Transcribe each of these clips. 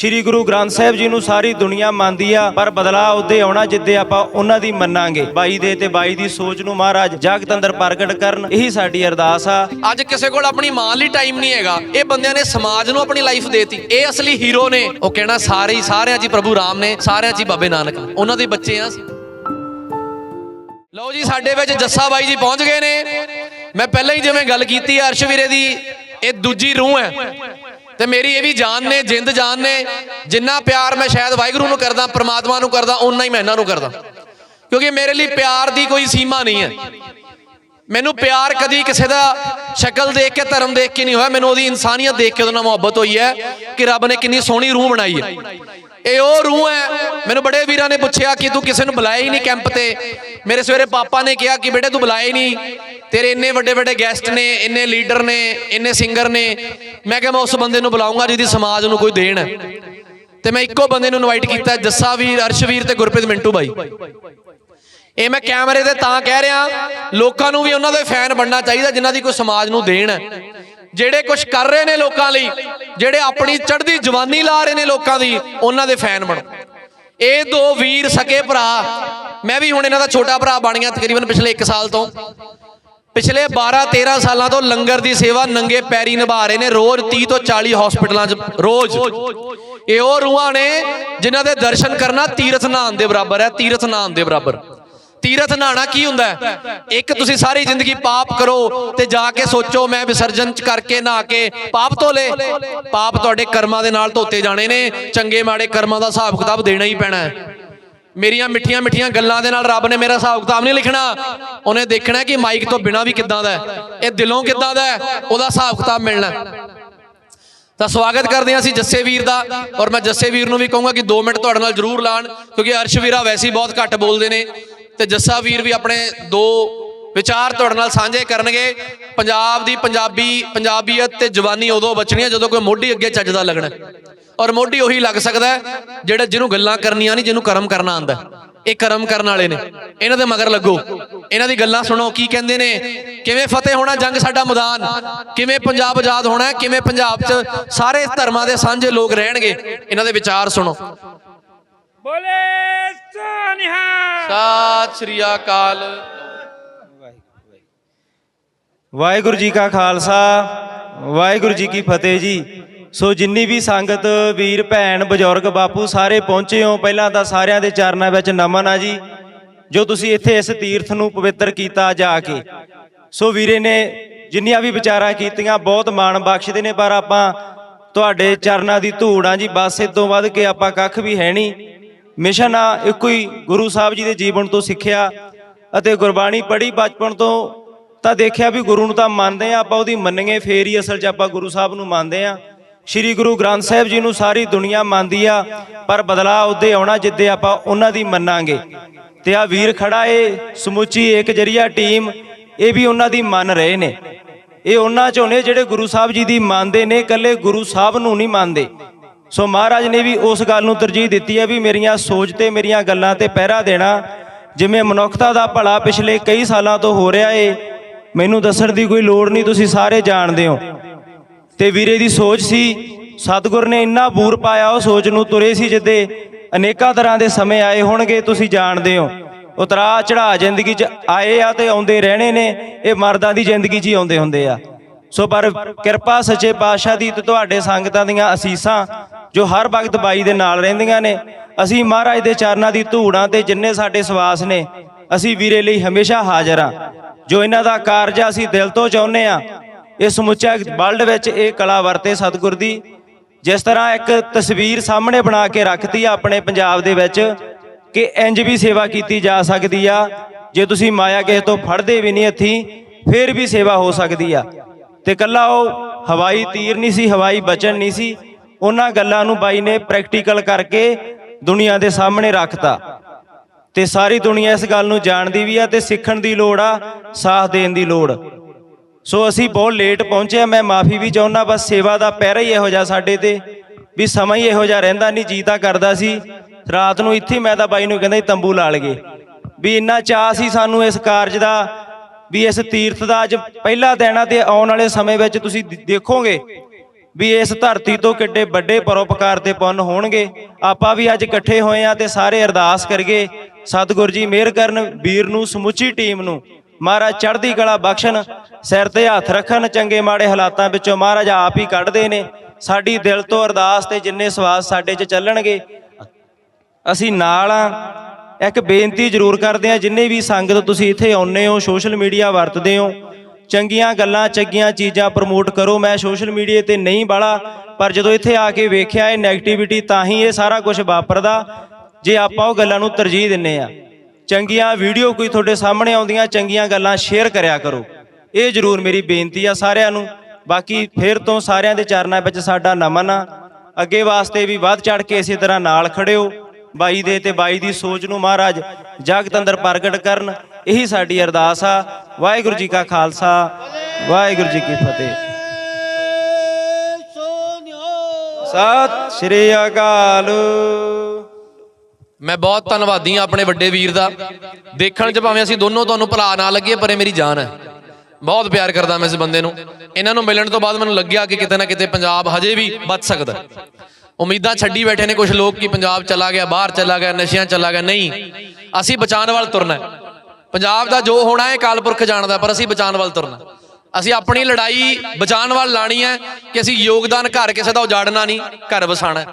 ਸ੍ਰੀ ਗੁਰੂ ਗ੍ਰੰਥ ਸਾਹਿਬ ਜੀ ਨੂੰ ਸਾਰੀ ਦੁਨੀਆ ਮੰਨਦੀ ਆ, ਪਰ ਬਦਲਾਅ ਉਹਦੇ ਆਉਣਾ ਜਿੱਦੇ ਆਪਾਂ ਉਹਨਾਂ ਦੀ ਮੰਨਾਂਗੇ। ਬਾਈ ਦੇ ਤੇ ਬਾਈ ਦੀ ਸੋਚ ਨੂੰ ਮਹਾਰਾਜ ਜਗਤ ਅੰਦਰ ਪ੍ਰਗਟ ਕਰਨ, ਇਹੀ ਸਾਡੀ ਅਰਦਾਸ ਆ। ਅੱਜ ਕਿਸੇ ਕੋਲ ਆਪਣੀ ਮਾਂ ਲਈ ਟਾਈਮ ਨਹੀਂ ਹੈਗਾ। ਇਹ ਬੰਦਿਆਂ ਨੇ ਸਮਾਜ ਨੂੰ ਆਪਣੀ ਲਾਈਫ ਦੇਤੀ। ਇਹ ਅਸਲੀ ਹੀਰੋ ਨੇ। ਉਹ ਕਹਿਣਾ, ਸਾਰੇ ਹੀ, ਸਾਰਿਆਂ 'ਚ ਪ੍ਰਭੂ ਰਾਮ ਨੇ, ਸਾਰਿਆਂ 'ਚ ਬਾਬੇ ਨਾਨਕ ਉਹਨਾਂ ਦੇ ਬੱਚੇ ਆ ਲਓ ਜੀ, ਸਾਡੇ ਵਿੱਚ ਜੱਸਾ ਬਾਈ ਜੀ ਪਹੁੰਚ ਗਏ ਨੇ। ਮੈਂ ਪਹਿਲਾਂ ਹੀ ਜਿਵੇਂ ਗੱਲ ਕੀਤੀ ਅਰਸ਼ ਵੀਰੇ ਦੀ, ਇਹ ਦੂਜੀ ਰੂਹ ਹੈ। ਤੇ ਮੇਰੀ ਇਹ ਵੀ ਜਾਨ ਨੇ, ਜਿੰਦ ਜਾਨ ਨੇ, ਜਿੰਨਾ ਪਿਆਰ ਮੈਂ ਸ਼ਾਇਦ ਵਾਹਿਗੁਰੂ ਨੂੰ ਕਰਦਾ, ਪ੍ਰਮਾਤਮਾ ਨੂੰ ਕਰਦਾ ਉਨਾ ਹੀ ਮੈਂ ਇਹਨਾਂ ਨੂੰ ਕਰਦਾ। ਕਿਉਂਕਿ ਮੇਰੇ ਲਈ ਪਿਆਰ ਦੀ ਕੋਈ ਸੀਮਾ ਨਹੀਂ ਹੈ। ਮੈਨੂੰ ਪਿਆਰ ਕਦੀ ਕਿਸੇ ਦਾ ਸ਼ਕਲ ਦੇਖ ਕੇ, ਧਰਮ ਦੇਖ ਕੇ ਨਹੀਂ ਹੋਇਆ। ਮੈਨੂੰ ਉਹਦੀ ਇਨਸਾਨੀਅਤ ਦੇਖ ਕੇ ਉਹਦੇ ਨਾਲ ਮੁਹੱਬਤ ਹੋਈ ਹੈ ਕਿ ਰੱਬ ਨੇ ਕਿੰਨੀ ਸੋਹਣੀ ਰੂਹ ਬਣਾਈ ਹੈ। ਇਹ ਉਹ ਰੂਹ ਹੈ, ਮੈਨੂੰ ਬੜੇ ਵੀਰਾਂ ਨੇ ਪੁੱਛਿਆ ਕਿ ਤੂੰ ਕਿਸੇ ਨੂੰ ਬੁਲਾਇਆ ਹੀ ਨਹੀਂ ਕੈਂਪ ਤੇ। ਮੇਰੇ ਸਵੇਰੇ ਪਾਪਾ ਨੇ ਕਿਹਾ ਕਿ ਬੇਟੇ ਤੂੰ ਬੁਲਾਇਆ ਹੀ ਨਹੀਂ। ਤੇਰੇ ਇੰਨੇ ਵੱਡੇ ਵੱਡੇ ਗੈਸਟ ਨੇ, ਇੰਨੇ ਲੀਡਰ ਨੇ, ਇੰਨੇ ਸਿੰਗਰ ਨੇ, ਮੈਂ ਕਿਹਾ ਮੈਂ ਉਸ ਬੰਦੇ ਨੂੰ ਬੁਲਾਉਂਗਾ ਜਿਹਦੀ ਸਮਾਜ ਨੂੰ ਕੋਈ ਦੇਣ। ਹੈ ਤੇ ਮੈਂ ਇੱਕੋ ਬੰਦੇ ਨੂੰ ਇਨਵਾਈਟ ਕੀਤਾ ਜੱਸਾ ਵੀਰ ਅਰਸ਼ ਵੀਰ ਤੇ ਗੁਰਪ੍ਰੀਤ ਮਿੰਟੂ ਬਾਈ। ਇਹ ਮੈਂ ਕੈਮਰੇ ਤੇ ਤਾਂ ਕਹਿ ਰਿਹਾ, ਲੋਕਾਂ ਨੂੰ ਵੀ ਉਹਨਾਂ ਦੇ ਫੈਨ ਬਣਨਾ ਚਾਹੀਦਾ, ਜਿਨ੍ਹਾਂ ਦੀ ਕੋਈ ਸਮਾਜ ਨੂੰ ਦੇਣ। ਹੈ ਜਿਹੜੇ ਕੁਝ ਕਰ ਰਹੇ ਨੇ ਲੋਕਾਂ ਲਈ, ਜਿਹੜੇ ਆਪਣੀ ਚੜ੍ਹਦੀ ਜਵਾਨੀ ਲਾ ਰਹੇ ਨੇ ਲੋਕਾਂ ਦੀ, ਉਹਨਾਂ ਦੇ ਫੈਨ ਬਣੋ। ਇਹ ਦੋ ਵੀਰ ਸਕੇ ਭਰਾ। ਮੈਂ ਵੀ ਹੁਣ ਇਹਨਾਂ ਦਾ ਛੋਟਾ ਭਰਾ ਬਣ ਗਿਆ, ਤਕਰੀਬਨ ਪਿਛਲੇ 1 ਸਾਲ ਤੋਂ। ਪਿਛਲੇ 12 13 ਸਾਲਾਂ ਤੋਂ ਲੰਗਰ ਦੀ ਸੇਵਾ ਨੰਗੇ ਪੈਰੀ ਨਿਭਾ ਰਹੇ ਨੇ। ਰੋਜ਼ 30 ਤੋਂ 40 ਹਸਪੀਟਲਾਂ 'ਚ ਰੋਜ਼। ਇਹ ਉਹ ਰੂਹਾਂ ਨੇ ਜਿਨ੍ਹਾਂ ਦੇ ਦਰਸ਼ਨ ਕਰਨਾ ਤੀਰਥ ਨਾਨ ਦੇ ਬਰਾਬਰ ਹੈ। ਤੀਰਥ ਨਾਨ ਦੇ ਬਰਾਬਰ। ਤੀਰਥ ਨਹਾਣਾ ਕੀ ਹੁੰਦਾ ਇੱਕ ਤੁਸੀਂ ਸਾਰੀ ਜ਼ਿੰਦਗੀ ਪਾਪ ਕਰੋ ਤੇ ਜਾ ਕੇ ਸੋਚੋ ਮੈਂ ਵਿਸਰਜਨ ਚ ਕਰਕੇ ਨਹਾ ਕੇ ਪਾਪ ਧੋਲੇ ਪਾਪ ਤੁਹਾਡੇ ਕਰਮਾਂ ਦੇ ਨਾਲ ਧੋਤੇ ਜਾਣੇ ਨੇ। ਚੰਗੇ ਮਾੜੇ ਕਰਮਾਂ ਦਾ ਹਿਸਾਬ ਕਿਤਾਬ ਦੇਣਾ ਹੀ ਪੈਣਾ ਹੈ। ਮੇਰੀਆਂ ਮਿੱਠੀਆਂ ਮਿੱਠੀਆਂ ਗੱਲਾਂ ਦੇ ਨਾਲ ਰੱਬ ਨੇ ਮੇਰਾ ਹਿਸਾਬ ਕਿਤਾਬ ਨਹੀਂ ਲਿਖਣਾ। ਉਹਨੇ ਦੇਖਣਾ ਕਿ ਮਾਈਕ ਤੋਂ ਬਿਨਾ ਵੀ ਕਿੱਦਾਂ ਦਾ ਇਹ ਦਿਲੋਂ ਕਿੱਦਾਂ ਦਾ ਉਹਦਾ ਹਿਸਾਬ ਕਿਤਾਬ ਮਿਲਣਾ। ਤਾਂ ਸਵਾਗਤ ਕਰਦੇ ਹਾਂ ਅਸੀਂ ਜੱਸੇ ਵੀਰ ਦਾ, ਔਰ ਮੈਂ ਜੱਸੇ ਵੀਰ ਨੂੰ ਵੀ ਕਹੂੰਗਾ ਕਿ 2 ਮਿੰਟ ਤੁਹਾਡੇ ਨਾਲ ਜ਼ਰੂਰ ਲਾਣ, ਕਿਉਂਕਿ ਅਰਸ਼ ਵੀਰਾ ਵੈਸੇ ਹੀ ਬਹੁਤ ਘੱਟ ਬੋਲਦੇ ਨੇ। ਤੇ ਜੱਸਾ ਵੀਰ ਵੀ ਆਪਣੇ ਦੋ ਵਿਚਾਰ ਤੁਹਾਡੇ ਨਾਲ ਸਾਂਝੇ ਕਰਨਗੇ। ਪੰਜਾਬ ਦੀ ਪੰਜਾਬੀ, ਪੰਜਾਬੀਅਤ ਤੇ ਜਵਾਨੀ ਉਦੋਂ ਬਚਣੀ ਹੈ ਜਦੋਂ ਕੋਈ ਮੋਢੀ ਅੱਗੇ ਚੱਜਦਾ ਲੱਗਣਾ। ਔਰ ਮੋਢੀ ਉਹੀ ਲੱਗ ਸਕਦਾ ਜਿਹੜਾ ਜਿਹਨੂੰ ਗੱਲਾਂ ਕਰਨੀਆਂ ਨਹੀਂ ਜਿਹਨੂੰ ਕਰਮ ਕਰਨਾ ਆਂਦਾ ਇਹ ਕਰਮ ਕਰਨ ਵਾਲੇ ਨੇ। ਇਹਨਾਂ ਦੇ ਮਗਰ ਲੱਗੋ। ਇਹਨਾਂ ਦੀ ਗੱਲਾਂ ਸੁਣੋ ਕੀ ਕਹਿੰਦੇ ਨੇ? ਕਿਵੇਂ ਫਤਿਹ ਹੋਣਾ ਜੰਗ ਸਾਡਾ ਮੈਦਾਨ? ਕਿਵੇਂ ਪੰਜਾਬ ਆਜ਼ਾਦ ਹੋਣਾ ਹੈ, ਕਿਵੇਂ ਪੰਜਾਬ 'ਚ ਸਾਰੇ ਧਰਮਾਂ ਦੇ ਸਾਂਝੇ ਲੋਕ ਰਹਿਣਗੇ? ਇਹਨਾਂ ਦੇ ਵਿਚਾਰ ਸੁਣੋ। ਬੋਲੇ ਸੋਨਿਹਾ ਸਤਿ ਸ੍ਰੀ ਅਕਾਲ। ਵਾਹਿਗੁਰੂ ਜੀ ਕਾ ਖਾਲਸਾ ਵਾਹਿਗੁਰੂ ਜੀ ਕੀ ਫਤਿਹ ਜੀ। ਸੋ ਜਿੰਨੀ ਵੀ ਸੰਗਤ, ਵੀਰ, ਭੈਣ, ਬਜ਼ੁਰਗ, ਬਾਪੂ ਸਾਰੇ ਪਹੁੰਚੇ ਹੋ, ਪਹਿਲਾਂ ਤਾਂ ਸਾਰਿਆਂ ਦੇ ਚਰਨਾਂ ਵਿੱਚ ਨਮਨ ਆ ਜੀ। ਜੋ ਤੁਸੀਂ ਇੱਥੇ ਇਸ ਤੀਰਥ ਨੂੰ ਪਵਿੱਤਰ ਕੀਤਾ ਜਾ ਕੇ। ਸੋ ਵੀਰੇ ਨੇ ਜਿੰਨੀਆਂ ਵੀ ਵਿਚਾਰਾਂ ਕੀਤੀਆਂ, ਬਹੁਤ ਮਾਣ ਬਖਸ਼ਦੇ ਨੇ, ਪਰ ਆਪਾਂ ਤੁਹਾਡੇ ਚਰਨਾਂ ਦੀ ਧੂੜ ਆ ਜੀ। ਬਸ ਇਸ ਤੋਂ ਵੱਧ ਕੇ ਆਪਾਂ ਕੱਖ ਵੀ ਹੈ ਨਹੀਂ। ਮਿਸ਼ਨ ਆ, ਇੱਕੋ ਹੀ ਗੁਰੂ ਸਾਹਿਬ ਜੀ ਦੇ ਜੀਵਨ ਤੋਂ ਸਿੱਖਿਆ ਅਤੇ ਗੁਰਬਾਣੀ ਪੜ੍ਹੀ। ਬਚਪਨ ਤੋਂ ਤਾਂ ਦੇਖਿਆ ਵੀ ਗੁਰੂ ਨੂੰ ਤਾਂ ਮੰਨਦੇ ਆ, ਆਪਾਂ ਉਹਦੀ ਮੰਨੀਏ, ਫੇਰ ਹੀ ਅਸਲ 'ਚ ਆਪਾਂ ਗੁਰੂ ਸਾਹਿਬ ਨੂੰ ਮੰਨਦੇ ਆ। ਸ੍ਰੀ ਗੁਰੂ ਗ੍ਰੰਥ ਸਾਹਿਬ ਜੀ ਨੂੰ ਸਾਰੀ ਦੁਨੀਆ ਮੰਨਦੀ ਆ, ਪਰ ਬਦਲਾਅ ਉਹਦੇ ਆਉਣਾ ਜਿੱਦੇ ਆਪਾਂ ਉਹਨਾਂ ਦੀ ਮੰਨਾਂਗੇ। ਤੇ ਆ ਵੀਰ ਖੜਾ ਏ, ਸਮੁੱਚੀ ਇੱਕ ਜਰੀਆ ਟੀਮ, ਇਹ ਵੀ ਉਹਨਾਂ ਦੀ ਮੰਨ ਰਹੇ ਨੇ। ਇਹ ਉਹਨਾਂ ਚੋਂ ਨੇ ਜਿਹੜੇ ਗੁਰੂ ਸਾਹਿਬ ਜੀ ਦੀ ਮੰਨਦੇ ਨੇ, ਇਕੱਲੇ ਗੁਰੂ ਸਾਹਿਬ ਨੂੰ ਨਹੀਂ ਮੰਨਦੇ। ਸੋ ਮਹਾਰਾਜ ਨੇ ਵੀ ਉਸ ਗੱਲ ਨੂੰ ਤਰਜੀਹ ਦਿੱਤੀ ਹੈ ਵੀ ਮੇਰੀਆਂ ਸੋਚ ਤੇ ਮੇਰੀਆਂ ਗੱਲਾਂ ਤੇ ਪਹਿਰਾ ਦੇਣਾ, ਜਿਵੇਂ ਮਨੁੱਖਤਾ ਦਾ ਭਲਾ ਪਿਛਲੇ ਕਈ ਸਾਲਾਂ ਤੋਂ ਹੋ ਰਿਹਾ ਏ, ਮੈਨੂੰ ਦੱਸਣ ਦੀ ਕੋਈ ਲੋੜ ਨਹੀਂ, ਤੁਸੀਂ ਸਾਰੇ ਜਾਣਦੇ ਹੋ। ਤੇ ਵੀਰੇ ਦੀ ਸੋਚ ਸੀ, ਸਤਿਗੁਰ ਨੇ ਇੰਨਾ ਬੂਰ ਪਾਇਆ, ਉਹ ਸੋਚ ਨੂੰ ਤੁਰੇ ਸੀ ਜਿੱਦੇ ਅਨੇਕਾਂ ਤਰ੍ਹਾਂ ਦੇ ਸਮੇਂ ਆਏ ਹੋਣਗੇ, ਤੁਸੀਂ ਜਾਣਦੇ ਹੋ। ਉਤਰਾ ਚੜਾ ਜ਼ਿੰਦਗੀ 'ਚ ਆਏ ਆ ਤੇ ਆਉਂਦੇ ਰਹਿਣੇ ਨੇ, ਇਹ ਮਰਦਾਂ ਦੀ ਜ਼ਿੰਦਗੀ 'ਚ ਹੀ ਆਉਂਦੇ ਹੁੰਦੇ ਆ। ਸੋ ਪਰ ਕਿਰਪਾ ਸੱਚੇ ਪਾਤਸ਼ਾਹ ਦੀ ਤੇ ਤੁਹਾਡੇ ਸੰਗਤਾਂ ਦੀਆਂ ਅਸੀਸਾਂ, ਜੋ ਹਰ ਵਕਤ ਬਾਈ ਦੇ ਨਾਲ ਰਹਿੰਦੀਆਂ ਨੇ, ਅਸੀਂ ਮਹਾਰਾਜ ਦੇ ਚਰਨਾਂ ਦੀ ਧੂੜਾਂ ਤੇ ਜਿੰਨੇ ਸਾਡੇ ਸਵਾਸ ਨੇ, ਅਸੀਂ ਵੀਰੇ ਲਈ ਹਮੇਸ਼ਾ ਹਾਜ਼ਰ ਆ ਜੋ ਇਹਨਾਂ ਦਾ ਕਾਰਜ ਆ, ਅਸੀਂ ਦਿਲ ਤੋਂ ਚਾਹੁੰਦੇ ਆ ਇਹ ਸਮੁੱਚਾ ਵਰਲਡ ਵਿੱਚ ਇਹ ਕਲਾ ਵਰਤੇ ਸਤਿਗੁਰ ਦੀ, ਜਿਸ ਤਰ੍ਹਾਂ ਇੱਕ ਤਸਵੀਰ ਸਾਹਮਣੇ ਬਣਾ ਕੇ ਰੱਖਤੀ ਆ ਆਪਣੇ ਪੰਜਾਬ ਦੇ ਵਿੱਚ, ਕਿ ਇੰਜ ਵੀ ਸੇਵਾ ਕੀਤੀ ਜਾ ਸਕਦੀ ਆ। ਜੇ ਤੁਸੀਂ ਮਾਇਆ ਕਿਸੇ ਤੋਂ ਫੜਦੇ ਵੀ ਨਹੀਂ ਹੱਥੀ ਫਿਰ ਵੀ ਸੇਵਾ ਹੋ ਸਕਦੀ ਆ। ਤੇ ਕੱਲਾ ਉਹ ਹਵਾਈ ਤੀਰ ਨਹੀਂ ਸੀ, ਹਵਾਈ ਬਚਨ ਨਹੀਂ ਸੀ, ਉਹਨਾਂ ਗੱਲਾਂ ਨੂੰ ਬਾਈ ਨੇ ਪ੍ਰੈਕਟੀਕਲ ਕਰਕੇ ਦੁਨੀਆ ਦੇ ਸਾਹਮਣੇ ਰੱਖਤਾ। ਤੇ ਸਾਰੀ ਦੁਨੀਆ ਇਸ ਗੱਲ ਨੂੰ ਜਾਣਦੀ ਵੀ ਆ ਤੇ ਸਿੱਖਣ ਦੀ ਲੋੜ ਆ, ਸਾਥ ਦੇਣ ਦੀ ਲੋੜ। ਸੋ ਅਸੀਂ ਬਹੁਤ ਲੇਟ ਪਹੁੰਚੇ ਮੈਂ ਮਾਫੀ ਵੀ ਚਾਹੁੰਦਾ, ਬਸ ਸੇਵਾ ਦਾ ਪਹਿਰਾ ਹੀ ਇਹੋ ਜਿਹਾ ਸਾਡੇ ਤੇ, ਵੀ ਸਮਾਂ ਹੀ ਇਹੋ ਜਿਹਾ ਰਹਿੰਦਾ ਨਹੀਂ ਜੀਤਾ ਕਰਦਾ ਸੀ। ਰਾਤ ਨੂੰ ਇੱਥੇ ਮੈਂ ਤਾਂ ਬਾਈ ਨੂੰ ਕਹਿੰਦਾ ਤੰਬੂ ਲਾ ਲਗੇ ਵੀ ਇੰਨਾ ਚਾਹ ਸੀ ਸਾਨੂੰ ਇਸ ਕਾਰਜ ਦਾ, ਵੀ ਇਸ ਤੀਰਥ ਦਾ ਅੱਜ ਪਹਿਲਾ ਦਿਨ ਆ ਤੇ ਆਉਣ ਵਾਲੇ ਸਮੇਂ ਵਿੱਚ ਤੁਸੀਂ ਦੇਖੋਗੇ ਵੀ ਇਸ ਧਰਤੀ ਤੋਂ ਕਿੱਡੇ ਵੱਡੇ ਪਰੋਪਕਾਰ ਤੇ ਪੁੰਨ ਹੋਣਗੇ। ਆਪਾਂ ਵੀ ਅੱਜ ਇਕੱਠੇ ਹੋਏ ਆ ਤੇ ਸਾਰੇ ਅਰਦਾਸ ਕਰਗੇ ਸਤਿਗੁਰ ਜੀ ਮਿਹਰ ਕਰਨ, ਵੀਰ ਨੂੰ, ਸਮੁੱਚੀ ਟੀਮ ਨੂੰ। ਮਹਾਰਾਜ ਚੜ੍ਹਦੀ ਕਲਾ ਬਖਸ਼ਣ, ਸਿਰ ਤੇ ਹੱਥ ਰੱਖਣ, ਚੰਗੇ ਮਾੜੇ ਹਾਲਾਤਾਂ ਵਿੱਚੋਂ ਮਹਾਰਾਜ ਆਪ ਹੀ ਕੱਢਦੇ ਨੇ। ਸਾਡੀ ਦਿਲ ਤੋਂ ਅਰਦਾਸ ਤੇ ਜਿੰਨੇ ਸਵਾਸ ਸਾਡੇ 'ਚ ਚੱਲਣਗੇ, ਅਸੀਂ ਨਾਲ ਆ। ਇੱਕ ਬੇਨਤੀ ਜ਼ਰੂਰ ਕਰਦੇ ਆ, ਜਿੰਨੇ ਵੀ ਸੰਗਤ ਤੁਸੀਂ ਇੱਥੇ ਆਉਂਦੇ ਹੋ, ਸੋਸ਼ਲ ਮੀਡੀਆ ਵਰਤਦੇ ਹੋ, ਚੰਗੀਆਂ ਗੱਲਾਂ, ਚੰਗੀਆਂ ਚੀਜ਼ਾਂ ਪ੍ਰਮੋਟ ਕਰੋ। ਮੈਂ ਸੋਸ਼ਲ ਮੀਡੀਆ ਤੇ ਨਹੀਂ ਬਾਲਾ, ਪਰ ਜਦੋਂ ਇੱਥੇ ਆ ਕੇ ਵੇਖਿਆ ਇਹ 네ਗੇਟਿਵਿਟੀ ਤਾਂ ਹੀ ਇਹ ਸਾਰਾ ਕੁਝ ਵਾਪਰਦਾ। ਜੇ ਆਪਾਂ ਉਹ ਗੱਲਾਂ ਨੂੰ ਤਰਜੀਹ ਦਿੰਨੇ ਆ। ਚੰਗੀਆਂ ਵੀਡੀਓ ਕੋਈ ਤੁਹਾਡੇ ਸਾਹਮਣੇ ਆਉਂਦੀਆਂ, ਚੰਗੀਆਂ ਗੱਲਾਂ ਸ਼ੇਅਰ ਕਰਿਆ ਕਰੋ। ਇਹ ਜ਼ਰੂਰ ਮੇਰੀ ਬੇਨਤੀ ਆ ਸਾਰਿਆਂ ਨੂੰ। ਬਾਕੀ ਫਿਰ ਤੋਂ ਸਾਰਿਆਂ ਦੇ ਚਰਨਾਂ ਵਿੱਚ ਸਾਡਾ ਨਮਨ ਆ। ਅੱਗੇ ਵਾਸਤੇ ਵੀ ਵੱਧ ਚੜ ਕੇ ਇਸੇ ਤਰ੍ਹਾਂ ਨਾਲ ਖੜਿਓ ਬਾਈ ਦੇ ਤੇ ਬਾਈ ਦੀ ਸੋਚ ਨੂੰ ਮਹਾਰਾਜ ਜਗਤ ਅੰਦਰ ਪ੍ਰਗਟ ਕਰਨ। ਇਹੀ ਸਾਡੀ ਅਰਦਾਸ ਆ। ਵਾਹਿਗੁਰੂ ਜੀ ਕਾ ਖਾਲਸਾ, ਵਾਹਿਗੁਰੂ ਜੀ ਕੀ ਫਤਿਹ। ਸਤਿ ਸ਼੍ਰੀ ਅਕਾਲ। ਮੈਂ ਬਹੁਤ ਧੰਨਵਾਦੀ ਹਾਂ ਆਪਣੇ ਵੱਡੇ ਵੀਰ ਦਾ। ਦੇਖਣ 'ਚ ਭਾਵੇਂ ਅਸੀਂ ਦੋਨੋਂ ਤੁਹਾਨੂੰ ਭੁਲਾ ਨਾ ਲੱਗੀਏ, ਪਰ ਇਹ ਮੇਰੀ ਜਾਨ ਹੈ। ਬਹੁਤ ਪਿਆਰ ਕਰਦਾ ਮੈਂ ਇਸ ਬੰਦੇ ਨੂੰ। ਇਹਨਾਂ ਨੂੰ ਮਿਲਣ ਤੋਂ ਬਾਅਦ ਮੈਨੂੰ ਲੱਗਿਆ ਕਿ ਕਿਤੇ ਨਾ ਕਿਤੇ ਪੰਜਾਬ ਹਜੇ ਵੀ ਬਚ ਸਕਦਾ ਉਮੀਦਾਂ ਛੱਡੀ ਬੈਠੇ ਨੇ ਕੁਝ ਲੋਕ ਕਿ ਪੰਜਾਬ ਚਲਾ ਗਿਆ, ਬਾਹਰ ਚਲਾ ਗਿਆ, ਨਸ਼ਿਆਂ ਚਲਾ ਗਿਆ। ਨਹੀਂ, ਅਸੀਂ ਬਚਾਉਣ ਵੱਲ ਤੁਰਨਾ ਹੈ। ਪੰਜਾਬ ਦਾ ਜੋ ਹੋਣਾ ਹੈ ਕਾਲਪੁਰਖ ਜਾਣਦਾ ਪਰ ਅਸੀਂ ਬਚਾਉਣ ਵੱਲ ਤੁਰਨਾ ਅਸੀਂ ਆਪਣੀ ਲੜਾਈ ਬਚਾਉਣ ਵੱਲ ਲਾਣੀ ਹੈ ਕਿ ਅਸੀਂ ਯੋਗਦਾਨ ਘਰ ਕਿਸੇ ਦਾ ਉਜਾੜਨਾ ਨਹੀਂ, ਘਰ ਵਸਾਣਾ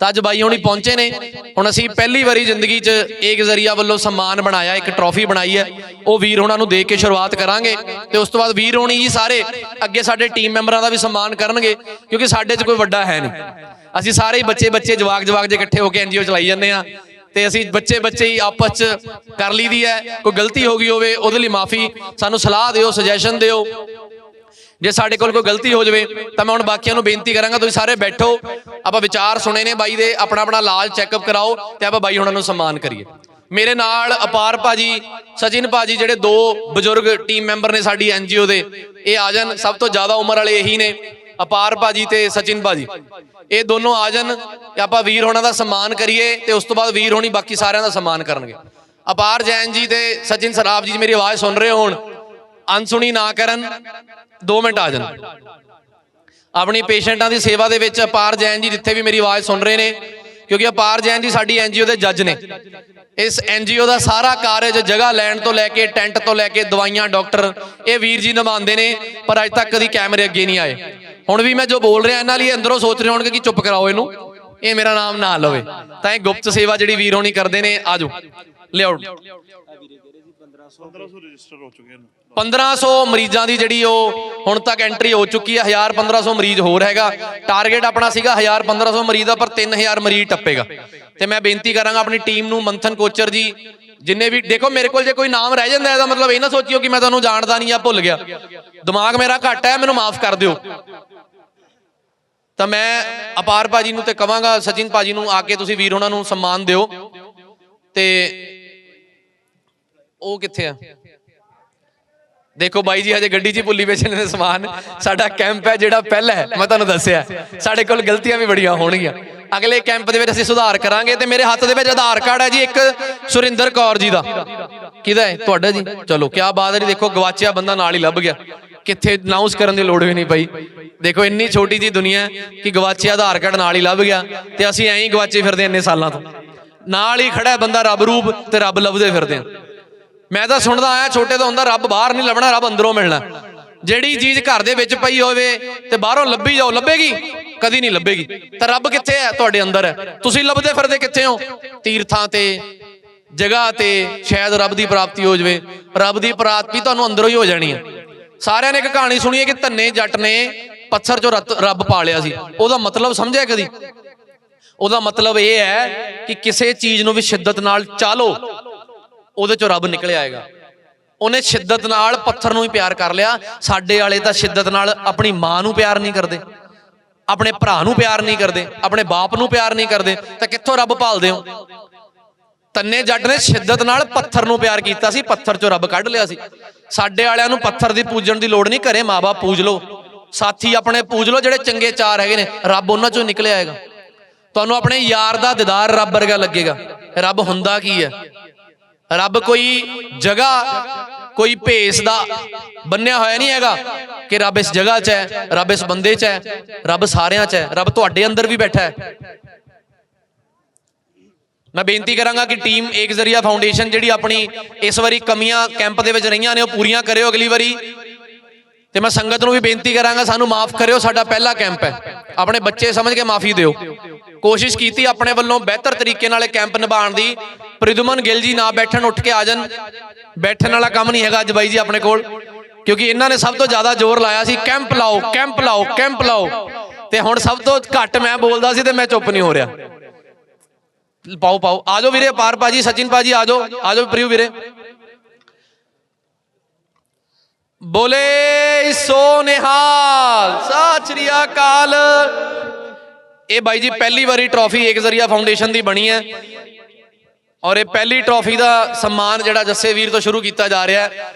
ਤਾਂ ਅੱਜ ਬਾਈ ਹੋਣੀ ਪਹੁੰਚੇ ਨੇ। ਹੁਣ ਅਸੀਂ ਪਹਿਲੀ ਵਾਰੀ ਜ਼ਿੰਦਗੀ 'ਚ ਏਕ ਜ਼ਰੀਆ ਵੱਲੋਂ ਸਨਮਾਨ ਬਣਾਇਆ, ਇੱਕ ਟਰੋਫੀ ਬਣਾਈ ਹੈ। ਉਹ ਵੀਰ ਹੋਣਾ ਨੂੰ ਦੇ ਕੇ ਸ਼ੁਰੂਆਤ ਕਰਾਂਗੇ ਤੇ ਉਸ ਤੋਂ ਬਾਅਦ ਵੀਰ ਹੋਣੀ ਜੀ ਸਾਰੇ ਅੱਗੇ ਸਾਡੇ ਟੀਮ ਮੈਂਬਰਾਂ ਦਾ ਵੀ ਸਨਮਾਨ ਕਰਨਗੇ, ਕਿਉਂਕਿ ਸਾਡੇ 'ਚ ਕੋਈ ਵੱਡਾ ਹੈ ਨਹੀਂ। ਅਸੀਂ ਸਾਰੇ ਹੀ ਬੱਚੇ ਬੱਚੇ ਜਵਾਕ ਜਵਾਕ ਜੇ ਇਕੱਠੇ ਹੋ ਕੇ ਐਨਜੀਓ ਚਲਾਈ ਜਾਂਦੇ ਆ ਤੇ ਅਸੀਂ ਬੱਚੇ ਬੱਚੇ ਹੀ ਆਪਸ 'ਚ ਕਰ ਲਈਦੀ ਹੈ। ਕੋਈ ਗਲਤੀ ਹੋ ਗਈ ਹੋਵੇ, ਉਹਦੇ ਲਈ ਮਾਫੀ ਸਾਨੂੰ ਸਲਾਹ ਦਿਓ ਸੁਜੈਸ਼ਨ ਦਿਓ। ਜੇ ਸਾਡੇ ਕੋਲ ਕੋਈ ਗਲਤੀ ਹੋ ਜਾਵੇ, ਤਾਂ ਮੈਂ ਹੁਣ ਬਾਕੀਆਂ ਨੂੰ ਬੇਨਤੀ ਕਰਾਂਗਾ, ਤੁਸੀਂ ਸਾਰੇ ਬੈਠੋ। ਆਪਾਂ ਵਿਚਾਰ ਸੁਣੇ ਨੇ ਬਾਈ ਦੇ, ਆਪਣਾ ਆਪਣਾ ਲਾਲ ਚੈੱਕਅਪ ਕਰਾਓ ਤੇ ਆਪਾਂ ਬਾਈ ਹੁਣਾਂ ਨੂੰ ਸਨਮਾਨ ਕਰੀਏ। ਮੇਰੇ ਨਾਲ ਅਪਾਰ ਭਾਜੀ, ਸਚਿਨ ਭਾਜੀ, ਜਿਹੜੇ ਦੋ ਬਜ਼ੁਰਗ ਟੀਮ ਮੈਂਬਰ ਨੇ ਸਾਡੀ ਐਨਜੀਓ ਦੇ, ਇਹ ਆ ਜਾਣ। ਸਭ ਤੋਂ ਜ਼ਿਆਦਾ ਉਮਰ ਵਾਲੇ ਇਹੀ ਨੇ, ਅਪਾਰ ਭਾਜੀ ਤੇ ਸਚਿਨ ਭਾਜੀ। ਇਹ ਦੋਨੋਂ ਆ ਜਾਣ ਤੇ ਆਪਾਂ ਵੀਰ ਹੋਣਾ ਦਾ ਸਨਮਾਨ ਕਰੀਏ ਤੇ ਉਸ ਤੋਂ ਬਾਅਦ ਵੀਰ ਹੋਣੀ ਬਾਕੀ ਸਾਰਿਆਂ ਦਾ ਸਨਮਾਨ ਕਰਨਗੇ। ਅਪਾਰ ਜੈਨ ਜੀ ਤੇ ਸਚਿਨ ਸਰਾਬ ਜੀ, ਮੇਰੀ ਆਵਾਜ਼ ਸੁਣ ਰਹੇ ਹੋਣ। ਅਨਸੁਣੀ ਨਾ ਕਰਨ। 2 ਮਿੰਟ ਆ ਜਾਣ। ਆਪਣੀ ਪੇਸ਼ੈਂਟਾਂ ਦੀ ਸੇਵਾ ਦੇ ਵਿੱਚ ਅਪਾਰ ਜੈਨ ਜੀ ਜਿੱਥੇ ਵੀ ਮੇਰੀ ਆਵਾਜ਼ ਸੁਣ ਰਹੇ ਨੇ, ਕਿਉਂਕਿ ਅਪਾਰ ਜੈਨ ਜੀ ਸਾਡੀ ਐਨਜੀਓ ਦੇ ਜੱਜ ਨੇ। ਇਸ ਐਨਜੀਓ ਦਾ ਸਾਰਾ ਕਾਰਜ ਜਗ੍ਹਾ ਲੈਣ ਤੋਂ ਲੈ ਕੇ, ਟੈਂਟ ਤੋਂ ਲੈ ਕੇ, ਦਵਾਈਆਂ, ਡਾਕਟਰ, ਇਹ ਵੀਰ ਜੀ ਨਿਭਾਉਂਦੇ ਨੇ, ਪਰ ਅੱਜ ਤੱਕ ਕਦੀ ਕੈਮਰੇ ਅੱਗੇ ਨਹੀਂ ਆਏ। ਹੁਣ ਵੀ ਮੈਂ ਜੋ ਬੋਲ ਰਿਹਾ, ਇਹਨਾਂ ਲਈ ਅੰਦਰੋਂ ਸੋਚ ਰਹੇ ਹੋਣਗੇ ਕਿ ਚੁੱਪ ਕਰਾਓ ਇਹਨੂੰ। ਇਹ ਮੇਰਾ ਨਾਮ ਨਾ ਲਵੇ। ਤਾਂ ਇਹ ਗੁਪਤ ਸੇਵਾ ਜਿਹੜੀ ਵੀਰ ਹੋਣੀ ਕਰਦੇ ਨੇ ਆਜੋ ਲਿਆਓ। 1500 ਰਜਿਸਟਰ ਹੋ ਚੁੱਕੇ ਨੇ 1500 ਮਰੀਜ਼ਾਂ ਦੀ ਜਿਹੜੀ ਉਹ ਹੁਣ ਤੱਕ ਐਂਟਰੀ ਹੋ ਚੁੱਕੀ ਹੈ 1000 1500 ਮਰੀਜ਼ ਹੋਰ ਹੈਗਾ। ਟਾਰਗੇਟ ਆਪਣਾ ਸੀਗਾ 1000 1500 ਮਰੀਜ਼ ਦਾ ਪਰ 3000 ਮਰੀਜ਼ ਟੱਪੇਗਾ। ਤੇ ਮੈਂ ਬੇਨਤੀ ਕਰਾਂਗਾ ਆਪਣੀ ਟੀਮ ਨੂੰ ਮੰਥਨ ਕੋਚਰ ਜੀ ਜਿੰਨੇ ਵੀ ਦੇਖੋ ਮੇਰੇ ਕੋਲ ਜੇ ਕੋਈ ਨਾਮ ਰਹਿ ਜਾਂਦਾ ਇਹਦਾ ਮਤਲਬ ਇਹ ਨਾ ਸੋਚਿਓ ਕਿ ਮੈਂ ਤੁਹਾਨੂੰ ਜਾਣਦਾ ਨਹੀਂ ਜਾਂ ਭੁੱਲ ਗਿਆ। ਦਿਮਾਗ ਮੇਰਾ ਘੱਟ ਹੈ ਮੈਨੂੰ ਮਾਫ ਕਰ ਦਿਓ। ਤਾਂ ਮੈਂ ਅਪਾਰ ਭਾਜੀ ਨੂੰ ਤੇ ਕਵਾਂਗਾ ਸਚਿਨ ਭਾਜੀ ਨੂੰ ਆ ਕੇ ਤੁਸੀਂ ਵੀਰ ਉਹਨਾਂ ਨੂੰ ਸਨਮਾਨ ਦਿਓ। ਤੇ ਉਹ ਕਿੱਥੇ ਆ? ਦੇਖੋ ਬਾਈ ਜੀ, ਹਜੇ ਗੱਡੀ 'ਚ ਹੀ ਭੁੱਲੀ ਵੇਚਣ ਦੇ ਸਮਾਨ। ਸਾਡਾ ਕੈਂਪ ਹੈ ਜਿਹੜਾ ਪਹਿਲਾ ਹੈ, ਮੈਂ ਤੁਹਾਨੂੰ ਦੱਸਿਆ। ਸਾਡੇ ਕੋਲ ਗਲਤੀਆਂ ਵੀ ਬੜੀਆਂ ਹੋਣਗੀਆਂ। ਅਗਲੇ ਕੈਂਪ ਦੇ ਵਿੱਚ ਅਸੀਂ ਸੁਧਾਰ ਕਰਾਂਗੇ ਤੇ ਮੇਰੇ ਹੱਥ ਦੇ ਵਿੱਚ ਆਧਾਰ ਕਾਰਡ ਹੈ ਜੀ, ਇੱਕ ਸੁਰਿੰਦਰ ਕੌਰ ਜੀ ਦਾ। ਕਿਹਦਾ ਹੈ? ਤੁਹਾਡਾ ਜੀ? ਚਲੋ ਕੀ ਬਾਤ ਹੈ ਜੀ, ਦੇਖੋ ਗਵਾਚਿਆ ਬੰਦਾ ਨਾਲ ਹੀ ਲੱਭ ਗਿਆ। ਕਿੱਥੇ ਅਨਾਉਂਸ ਕਰਨ ਦੀ ਲੋੜ ਵੀ ਨਹੀਂ ਪਈ। ਦੇਖੋ, ਇੰਨੀ ਛੋਟੀ ਜੀ ਦੁਨੀਆ ਕਿ ਗਵਾਚਿਆ ਆਧਾਰ ਕਾਰਡ ਨਾਲ ਹੀ ਲੱਭ ਗਿਆ ਤੇ ਅਸੀਂ ਐਂ ਹੀ ਗਵਾਚੇ ਫਿਰਦੇ ਇੰਨੇ ਸਾਲਾਂ ਤੋਂ। ਨਾਲ ਹੀ ਖੜਾ ਬੰਦਾ, ਰੱਬ ਰੂਪ ਤੇ ਰੱਬ ਲੱਭਦੇ ਫਿਰਦੇ ਆ ਮੈਂ ਤਾਂ ਸੁਣਦਾ ਆਇਆ ਛੋਟੇ ਤੋਂ ਹੁੰਦਾ, ਰੱਬ ਬਾਹਰ ਨਹੀਂ ਲੱਭਣਾ, ਰੱਬ ਅੰਦਰੋਂ ਮਿਲਣਾ। ਜਿਹੜੀ ਚੀਜ਼ ਘਰ ਦੇ ਵਿੱਚ ਪਈ ਹੋਵੇ ਤੇ ਬਾਹਰੋਂ ਲੱਭੀ ਜਾਓ, ਲੱਭੇਗੀ? ਕਦੀ ਨਹੀਂ ਲੱਭੇਗੀ। ਤਾਂ ਰੱਬ ਕਿੱਥੇ ਹੈ? ਤੁਹਾਡੇ ਅੰਦਰ ਹੈ। ਤੁਸੀਂ ਲੱਭਦੇ ਫਿਰਦੇ ਕਿੱਥੇ ਹੋ? ਤੀਰਥਾਂ ਤੇ, ਜਗ੍ਹਾ ਤੇ, ਸ਼ਾਇਦ ਰੱਬ ਦੀ ਪ੍ਰਾਪਤੀ ਹੋ ਜਾਵੇ। ਰੱਬ ਦੀ ਪ੍ਰਾਪਤੀ ਤੁਹਾਨੂੰ ਅੰਦਰੋਂ ਹੀ ਹੋ ਜਾਣੀ ਹੈ। ਸਾਰਿਆਂ ਨੇ ਇੱਕ ਕਹਾਣੀ ਸੁਣੀ ਹੈ ਕਿ ਧੰਨੇ ਜੱਟ ਨੇ ਪੱਥਰ ਚੋਂ ਰੱਤ- ਰੱਬ ਪਾਲਿਆ ਸੀ। ਉਹਦਾ ਮਤਲਬ ਸਮਝਿਆ ਕਦੀ? ਉਹਦਾ ਮਤਲਬ ਇਹ ਹੈ ਕਿ ਕਿਸੇ ਚੀਜ਼ ਨੂੰ ਵੀ ਸ਼ਿੱਦਤ ਨਾਲ ਚਾਲੋ। ਉਹਦੇ ਚੋਂ ਰੱਬ ਨਿਕਲ ਆਏਗਾ। ਉਹਨੇ ਸ਼ਿੱਦਤ ਨਾਲ ਪੱਥਰ ਨੂੰ ਹੀ ਪਿਆਰ ਕਰ ਲਿਆ। ਸਾਡੇ ਵਾਲੇ ਤਾਂ ਸ਼ਿੱਦਤ ਨਾਲ ਆਪਣੀ ਮਾਂ ਨੂੰ ਪਿਆਰ ਨਹੀਂ ਕਰਦੇ। ਆਪਣੇ ਭਰਾ ਨੂੰ ਪਿਆਰ ਨਹੀਂ ਕਰਦੇ। ਆਪਣੇ ਬਾਪ ਨੂੰ ਪਿਆਰ ਨਹੀਂ ਕਰਦੇ। ਤਾਂ ਕਿੱਥੋਂ ਰੱਬ ਭਾਲਦੇ ਹੋ? ਤੰਨੇ ਜੱਟ ਨੇ ਸ਼ਿੱਦਤ ਨਾਲ ਪੱਥਰ ਨੂੰ ਪਿਆਰ ਕੀਤਾ ਸੀ। ਪੱਥਰ ਚੋਂ ਰੱਬ ਕੱਢ ਲਿਆ ਸੀ। ਸਾਡੇ ਵਾਲਿਆਂ ਨੂੰ ਪੱਥਰ ਦੀ ਪੂਜਣ ਦੀ ਲੋੜ ਨਹੀਂ। ਘਰੇ ਮਾਪੇ ਪੂਜ ਲਓ। ਸਾਥੀ ਆਪਣੇ ਪੂਜ ਲਓ। ਜਿਹੜੇ ਚੰਗੇ ਚਾਰ ਹੈਗੇ ਨੇ, ਰੱਬ ਉਹਨਾਂ ਚੋਂ ਨਿਕਲ ਆਏਗਾ। ਤੁਹਾਨੂੰ ਆਪਣੇ ਯਾਰ ਦਾ ਦੀਦਾਰ ਰੱਬ ਵਰਗਾ ਲੱਗੇਗਾ। ਰੱਬ ਹੁੰਦਾ ਕੀ ਹੈ? ਰੱਬ ਕੋਈ ਜਗ੍ਹਾ, ਕੋਈ ਭੇਸ ਦਾ ਬੰਨਿਆ ਹੋਇਆ ਨਹੀਂ ਹੈਗਾ ਕਿ ਰੱਬ ਇਸ ਜਗ੍ਹਾ 'ਚ ਹੈ, ਰੱਬ ਇਸ ਬੰਦੇ 'ਚ ਹੈ, ਰੱਬ ਸਾਰਿਆਂ 'ਚ ਹੈ, ਰੱਬ ਤੁਹਾਡੇ ਅੰਦਰ ਵੀ ਬੈਠਾ ਹੈ। ਮੈਂ ਬੇਨਤੀ ਕਰਾਂਗਾ ਕਿ ਟੀਮ ਏਕ ਜ਼ਰੀਆ ਫਾਊਂਡੇਸ਼ਨ ਜਿਹੜੀ ਆਪਣੀ ਇਸ ਵਾਰੀ ਕਮੀਆਂ ਕੈਂਪ ਦੇ ਵਿੱਚ ਰਹੀਆਂ ਨੇ, ਉਹ ਪੂਰੀਆਂ ਕਰਿਓ ਅਗਲੀ ਵਾਰੀ। ਤੇ ਮੈਂ ਸੰਗਤ ਨੂੰ ਵੀ ਬੇਨਤੀ ਕਰਾਂਗਾ, ਸਾਨੂੰ ਮਾਫ ਕਰਿਓ, ਸਾਡਾ ਪਹਿਲਾ ਕੈਂਪ ਹੈ। ਆਪਣੇ ਬੱਚੇ ਸਮਝ ਕੇ ਮਾਫੀ ਦਿਓ। ਕੋਸ਼ਿਸ਼ ਕੀਤੀ ਆਪਣੇ ਵੱਲੋਂ ਬਿਹਤਰ ਤਰੀਕੇ ਨਾਲ ਇਹ ਕੈਂਪ ਨਿਭਾਉਣ ਦੀ। ਪ੍ਰਿਦਮਨ ਗਿੱਲ ਜੀ ਨਾ ਬੈਠਣ, ਉੱਠ ਕੇ ਆ ਜਾਣ। ਬੈਠਣ ਵਾਲਾ ਕੰਮ ਨਹੀਂ ਹੈਗਾ ਅੱਜ ਬਾਈ ਜੀ ਆਪਣੇ ਕੋਲ। ਕਿਉਂਕਿ ਇਹਨਾਂ ਨੇ ਸਭ ਤੋਂ ਜ਼ਿਆਦਾ ਜ਼ੋਰ ਲਾਇਆ ਸੀ ਕੈਂਪ ਲਾਓ ਕੈਂਪ ਲਾਓ ਕੈਂਪ ਲਾਓ। ਤੇ ਹੁਣ ਸਭ ਤੋਂ ਘੱਟ ਮੈਂ ਬੋਲਦਾ ਸੀ ਤੇ ਮੈਂ ਚੁੱਪ ਨਹੀਂ ਹੋ ਰਿਹਾ। ਪਾਓ ਪਾਓ। ਆਜੋ ਵੀਰੇ ਪਾਰ ਭਾਜੀ ਸਚਿਨ ਭਾਜੀ ਆਜੋ ਆਜੋ ਪ੍ਰਿਯੂ ਵੀਰੇ। ਬੋਲੇ ਸੋ ਨਿਹਾਲ ਸਤਿ ਸ੍ਰੀ ਅਕਾਲ। ਇਹ ਬਾਈ ਜੀ ਪਹਿਲੀ ਵਾਰੀ ਟਰੋਫੀ ਏਕ ਜ਼ਰੀਆ ਫਾਊਂਡੇਸ਼ਨ ਦੀ ਬਣੀ ਹੈ। ਔਰ ਇਹ ਪਹਿਲੀ ਟਰੋਫੀ ਦਾ ਸਨਮਾਨ ਜਿਹੜਾ ਜੱਸੇ ਵੀਰ ਤੋਂ ਸ਼ੁਰੂ ਕੀਤਾ ਜਾ ਰਿਹਾ ਹੈ।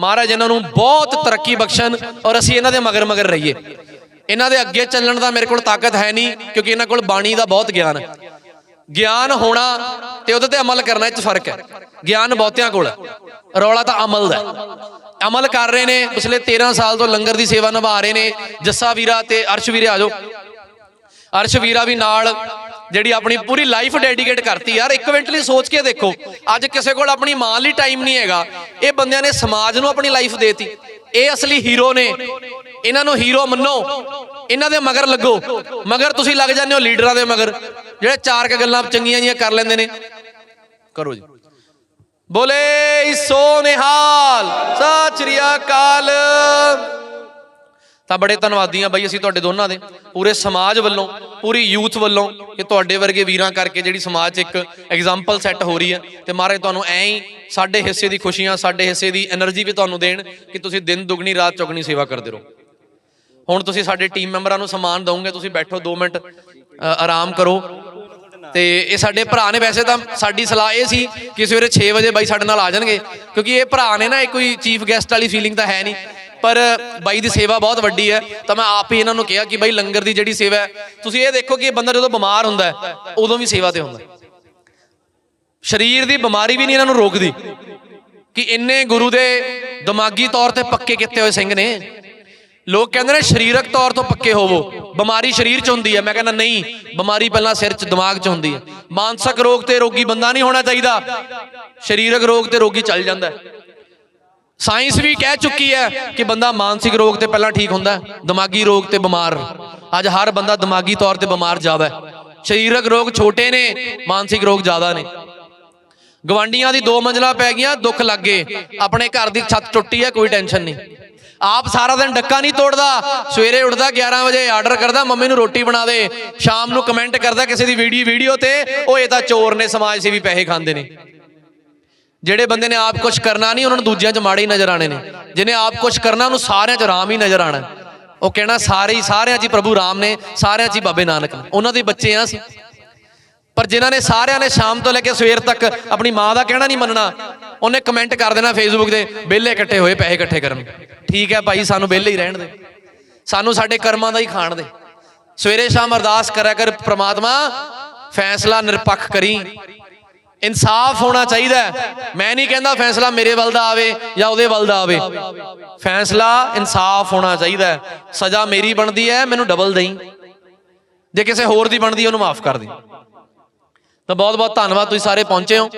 ਮਹਾਰਾਜ, ਇਹਨਾਂ ਨੂੰ ਬਹੁਤ ਤਰੱਕੀ ਬਖਸ਼ਣ ਔਰ ਅਸੀਂ ਇਹਨਾਂ ਦੇ ਮਗਰ ਮਗਰ ਰਹੀਏ। ਇਹਨਾਂ ਦੇ ਅੱਗੇ ਚੱਲਣ ਦਾ ਮੇਰੇ ਕੋਲ ਤਾਕਤ ਹੈ ਨਹੀਂ, ਕਿਉਂਕਿ ਇਹਨਾਂ ਕੋਲ ਬਾਣੀ ਦਾ ਬਹੁਤ ਗਿਆਨ ਹੈ। ਗਿਆਨ ਹੋਣਾ ਤੇ ਉਹਦੇ ਤੇ ਅਮਲ ਕਰਨਾ, ਇਹ ਚ ਫ਼ਰਕ ਹੈ। ਗਿਆਨ ਬਹੁਤਿਆਂ ਕੋਲ, ਰੌਲਾ ਤਾਂ ਅਮਲ ਦਾ ਅਮਲ ਕਰ ਰਹੇ ਨੇ, ਪਿਛਲੇ 13 ਸਾਲ ਤੋਂ ਲੰਗਰ ਦੀ ਸੇਵਾ ਨਿਭਾ ਰਹੇ ਨੇ, ਜੱਸਾ ਵੀਰਾ ਤੇ ਅਰਸ਼ ਵੀਰੇ ਆਜੋ ਅਰਸ਼ ਵੀਰਾ ਵੀ ਨਾਲ, ਜਿਹੜੀ ਆਪਣੀ ਪੂਰੀ ਲਾਈਫ ਡੈਡੀਕੇਟ ਕਰਤੀ। ਯਾਰ, ਇੱਕ ਮਿੰਟ ਲਈ ਸੋਚ ਕੇ ਦੇਖੋ, ਅੱਜ ਕਿਸੇ ਕੋਲ ਆਪਣੀ ਮਾਂ ਲਈ ਟਾਈਮ ਨਹੀਂ ਹੈਗਾ। ਇਹ ਬੰਦਿਆਂ ਨੇ ਸਮਾਜ ਨੂੰ ਆਪਣੀ ਲਾਈਫ ਦੇਤੀ। ਇਹ ਅਸਲੀ ਹੀਰੋ ਨੇ। ਇਹਨਾਂ ਨੂੰ ਹੀਰੋ ਮੰਨੋ। ਇਹਨਾਂ ਦੇ ਮਗਰ ਲੱਗੋ। ਮਗਰ ਤੁਸੀਂ ਲੱਗ ਜਾਂਦੇ ਹੋ ਲੀਡਰਾਂ ਦੇ ਮਗਰ। ਜਿਹੜੇ ਚਾਰ ਕ ਗੱਲਾਂ ਚੰਗੀਆਂ ਜੀਆਂ ਕਰ ਲੈਂਦੇ ਨੇ। ਕਰੋ ਜੀ। ਬੋਲੇ ਸੋ ਨਿਹਾਲ, ਸਤਿ ਸ੍ਰੀ ਅਕਾਲ। ਤਾਂ ਬੜੇ ਧੰਨਵਾਦੀ ਆ ਬਾਈ ਅਸੀਂ ਤੁਹਾਡੇ ਦੋਨਾਂ ਦੇ, ਪੂਰੇ ਸਮਾਜ ਵੱਲੋਂ, ਪੂਰੀ ਯੂਥ ਵੱਲੋਂ ਕਿ ਤੁਹਾਡੇ ਵਰਗੇ ਵੀਰਾਂ ਕਰਕੇ ਜਿਹੜੀ ਸਮਾਜ 'ਚ ਇੱਕ ਐਗਜ਼ਾਮਪਲ ਸੈੱਟ ਹੋ ਰਹੀ ਹੈ। ਤੇ ਮਹਾਰਾਜ ਤੁਹਾਨੂੰ ਐਂ ਹੀ ਸਾਡੇ ਹਿੱਸੇ ਦੀ ਖੁਸ਼ੀਆਂ, ਸਾਡੇ ਹਿੱਸੇ ਦੀ એનર્ਜੀ ਵੀ ਤੁਹਾਨੂੰ ਦੇਣ ਕਿ ਤੁਸੀਂ ਦਿਨ ਦੁਗਣੀ, ਰਾਤ ਚੌਗਣੀ ਸੇਵਾ ਕਰਦੇ ਰਹੋ। ਹੁਣ ਤੁਸੀਂ ਸਾਡੇ ਟੀਮ ਮੈਂਬਰਾਂ ਨੂੰ ਸਨਮਾਨ ਦਿਓਗੇ ਤੁਸੀਂ ਬੈਠੋ 2 ਮਿੰਟ ਆਰਾਮ ਕਰੋ। ਤੇ ਇਹ ਸਾਡੇ ਭਰਾ ਨੇ ਵੈਸੇ ਤਾਂ ਸਾਡੀ ਸਲਾਹ ਇਹ ਸੀ ਕਿ ਸਵੇਰੇ 6 ਵਜੇ ਬਾਈ ਸਾਡੇ ਨਾਲ ਆ ਜਾਣਗੇ, ਕਿਉਂਕਿ ਇਹ ਭਰਾ ਨੇ ਨਾ ਇਹ ਕੋਈ ਚੀਫ ਗੈਸਟ ਵਾਲੀ ਫੀਲਿੰਗ ਤਾਂ ਹੈ ਨਹੀਂ। ਪਰ ਬਾਈ ਦੀ ਸੇਵਾ ਬਹੁਤ ਵੱਡੀ ਹੈ, ਤਾਂ ਮੈਂ ਆਪ ਹੀ ਇਹਨਾਂ ਨੂੰ ਕਿਹਾ ਕਿ ਬਾਈ ਲੰਗਰ ਦੀ ਜਿਹੜੀ ਸੇਵਾ ਹੈ, ਤੁਸੀਂ ਇਹ ਦੇਖੋ ਕਿ ਇਹ ਬੰਦਾ ਜਦੋਂ ਬਿਮਾਰ ਹੁੰਦਾ ਉਦੋਂ ਵੀ ਸੇਵਾ ਤੇ ਹੁੰਦਾ ਸਰੀਰ ਦੀ ਬਿਮਾਰੀ ਵੀ ਨਹੀਂ ਇਹਨਾਂ ਨੂੰ ਰੋਕਦੀ, ਕਿ ਇੰਨੇ ਗੁਰੂ ਦੇ ਦਿਮਾਗੀ ਤੌਰ ਤੇ ਪੱਕੇ ਕੀਤੇ ਹੋਏ ਸਿੰਘ ਨੇ। ਲੋਕ ਕਹਿੰਦੇ ਨੇ ਸਰੀਰਕ ਤੌਰ ਤੋਂ ਪੱਕੇ ਹੋਵੋ। ਬਿਮਾਰੀ ਸਰੀਰ 'ਚ ਹੁੰਦੀ ਹੈ। ਮੈਂ ਕਹਿੰਦਾ ਨਹੀਂ, ਬਿਮਾਰੀ ਪਹਿਲਾਂ ਸਿਰ 'ਚ, ਦਿਮਾਗ 'ਚ ਹੁੰਦੀ ਹੈ। ਮਾਨਸਿਕ ਰੋਗ ਤੇ ਰੋਗੀ ਬੰਦਾ ਨਹੀਂ ਹੋਣਾ ਚਾਹੀਦਾ। ਸਰੀਰਕ ਰੋਗ ਤੇ ਰੋਗੀ ਚੱਲ ਜਾਂਦਾ ਸਾਇੰਸ ਵੀ ਕਹਿ ਚੁੱਕੀ ਹੈ ਕਿ ਬੰਦਾ ਮਾਨਸਿਕ ਰੋਗ ਤੇ ਪਹਿਲਾਂ ਠੀਕ ਹੁੰਦਾ ਦਿਮਾਗੀ ਰੋਗ ਤੇ ਬਿਮਾਰ। ਅੱਜ ਹਰ ਬੰਦਾ ਦਿਮਾਗੀ ਤੌਰ ਤੇ ਬਿਮਾਰ ਜ਼ਿਆਦਾ ਸਰੀਰਕ ਰੋਗ ਛੋਟੇ ਨੇ, ਮਾਨਸਿਕ ਰੋਗ ਜ਼ਿਆਦਾ ਨੇ। ਗਵਾਂਡੀਆਂ ਦੀ ਦੋ ਮੰਜ਼ਲਾ ਪੈ ਗਈਆਂ, ਦੁੱਖ ਲੱਗੇ ਆਪਣੇ ਘਰ ਦੀ ਛੱਤ ਟੁੱਟੀ ਹੈ, ਕੋਈ ਟੈਨਸ਼ਨ ਨਹੀਂ। ਆਪ ਸਾਰਾ ਦਿਨ ਡੱਕਾ ਨਹੀਂ ਤੋੜਦਾ। ਸਵੇਰੇ ਉੱਠਦਾ 11 ਵਜੇ ਆਰਡਰ ਕਰਦਾ, ਮੰਮੀ ਨੂੰ ਰੋਟੀ ਬਣਾ ਦੇ। ਸ਼ਾਮ ਨੂੰ ਕਮੈਂਟ ਕਰਦਾ ਕਿਸੇ ਦੀ ਵੀਡੀਓ ਵੀਡੀਓ ਤੇ। ਉਹ ਇਹ ਤਾਂ ਚੋਰ ਨੇ, ਸਮਾਜ ਸੇਵੀ ਪੈਸੇ ਖਾਂਦੇ ਨੇ। ਜਿਹੜੇ ਬੰਦੇ ਨੇ ਆਪ ਕੁਝ ਕਰਨਾ ਨਹੀਂ, ਉਹਨਾਂ ਨੂੰ ਦੂਜਿਆਂ 'ਚ ਮਾੜੇ ਹੀ ਨਜ਼ਰ ਆਣੇ ਨੇ। ਜਿਹਨੇ ਆਪ ਕੁਝ ਕਰਨਾ, ਉਹਨੂੰ ਸਾਰਿਆਂ 'ਚ ਰਾਮ ਹੀ ਨਜ਼ਰ ਆਣਾ ਉਹ ਕਹਿਣਾ, ਸਾਰੇ ਹੀ, ਸਾਰਿਆਂ 'ਚ ਹੀ ਪ੍ਰਭੂ ਰਾਮ ਨੇ, ਸਾਰਿਆਂ 'ਚ ਹੀ ਬਾਬੇ ਨਾਨਕ ਉਹਨਾਂ ਦੇ ਬੱਚੇ ਆ ਅਸੀਂ। ਪਰ ਜਿਨ੍ਹਾਂ ਨੇ ਸਾਰਿਆਂ ਨੇ ਸ਼ਾਮ ਤੋਂ ਲੈ ਕੇ ਸਵੇਰ ਤੱਕ ਆਪਣੀ ਮਾਂ ਦਾ ਕਹਿਣਾ ਨਹੀਂ ਮੰਨਣਾ ਉਹਨੇ ਕਮੈਂਟ ਕਰ ਦੇਣਾ ਫੇਸਬੁੱਕ ਤੇ ਬਿੱਲੇ ਇਕੱਠੇ ਹੋਏ ਪੈਸੇ ਇਕੱਠੇ ਕਰਨ। ਠੀਕ ਹੈ ਭਾਈ, ਸਾਨੂੰ ਬਿੱਲੇ ਹੀ ਰਹਿਣ ਦੇ। ਸਾਨੂੰ ਸਾਡੇ ਕਰਮਾਂ ਦਾ ਹੀ ਖਾਣ ਦੇ। ਸਵੇਰੇ ਸ਼ਾਮ ਅਰਦਾਸ ਕਰਿਆ ਕਰ, ਪ੍ਰਮਾਤਮਾ, ਫੈਸਲਾ ਨਿਰਪੱਖ ਕਰੀ। ਇਨਸਾਫ ਹੋਣਾ ਚਾਹੀਦਾ ਮੈਂ ਨਹੀਂ ਕਹਿੰਦਾ ਫੈਸਲਾ ਮੇਰੇ ਵੱਲ ਦਾ ਆਵੇ ਜਾਂ ਉਹਦੇ ਵੱਲ ਦਾ ਆਵੇ। ਫੈਸਲਾ ਇਨਸਾਫ ਹੋਣਾ ਚਾਹੀਦਾ ਸਜ਼ਾ ਮੇਰੀ ਬਣਦੀ ਹੈ, ਮੈਨੂੰ ਡਬਲ ਦੇਈ। ਜੇ ਕਿਸੇ ਹੋਰ ਦੀ ਬਣਦੀ ਹੈ, ਉਹਨੂੰ ਮਾਫ ਕਰ ਦੇ ਤਾਂ ਬਹੁਤ ਬਹੁਤ ਧੰਨਵਾਦ, ਤੁਸੀਂ ਸਾਰੇ ਪਹੁੰਚੇ ਹੋ।